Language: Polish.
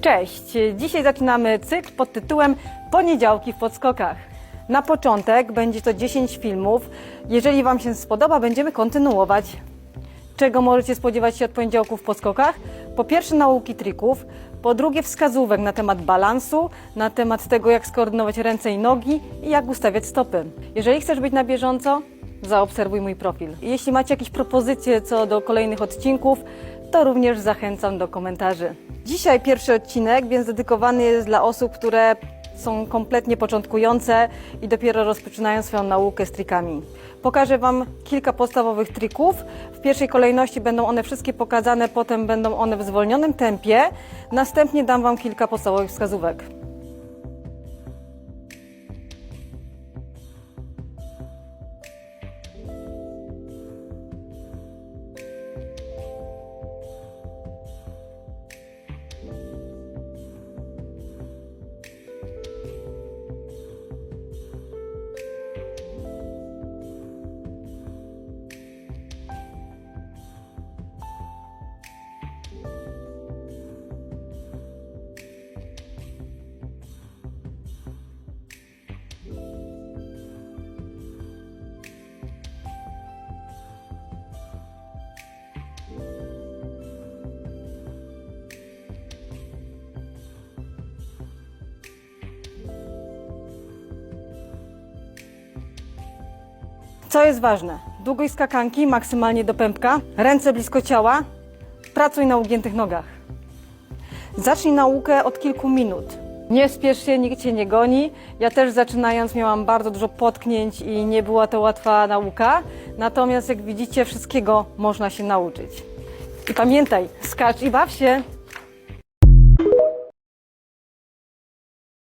Cześć! Dzisiaj zaczynamy cykl pod tytułem Poniedziałki w podskokach. Na początek będzie to 10 filmów. Jeżeli Wam się spodoba, będziemy kontynuować. Czego możecie spodziewać się od poniedziałków w podskokach? Po pierwsze nauki trików, po drugie wskazówek na temat balansu, na temat tego jak skoordynować ręce i nogi i jak ustawiać stopy. Jeżeli chcesz być na bieżąco, zaobserwuj mój profil. Jeśli macie jakieś propozycje co do kolejnych odcinków, to również zachęcam do komentarzy. Dzisiaj pierwszy odcinek, więc dedykowany jest dla osób, które są kompletnie początkujące i dopiero rozpoczynają swoją naukę z trikami. Pokażę Wam kilka podstawowych trików. W pierwszej kolejności będą one wszystkie pokazane, potem będą one w zwolnionym tempie. Następnie dam Wam kilka podstawowych wskazówek. Co jest ważne? Długość skakanki maksymalnie do pępka, ręce blisko ciała, pracuj na ugiętych nogach. Zacznij naukę od kilku minut. Nie spiesz się, nikt cię nie goni. Ja też zaczynając miałam bardzo dużo potknięć i nie była to łatwa nauka. Natomiast jak widzicie, wszystkiego można się nauczyć. I pamiętaj, skacz i baw się.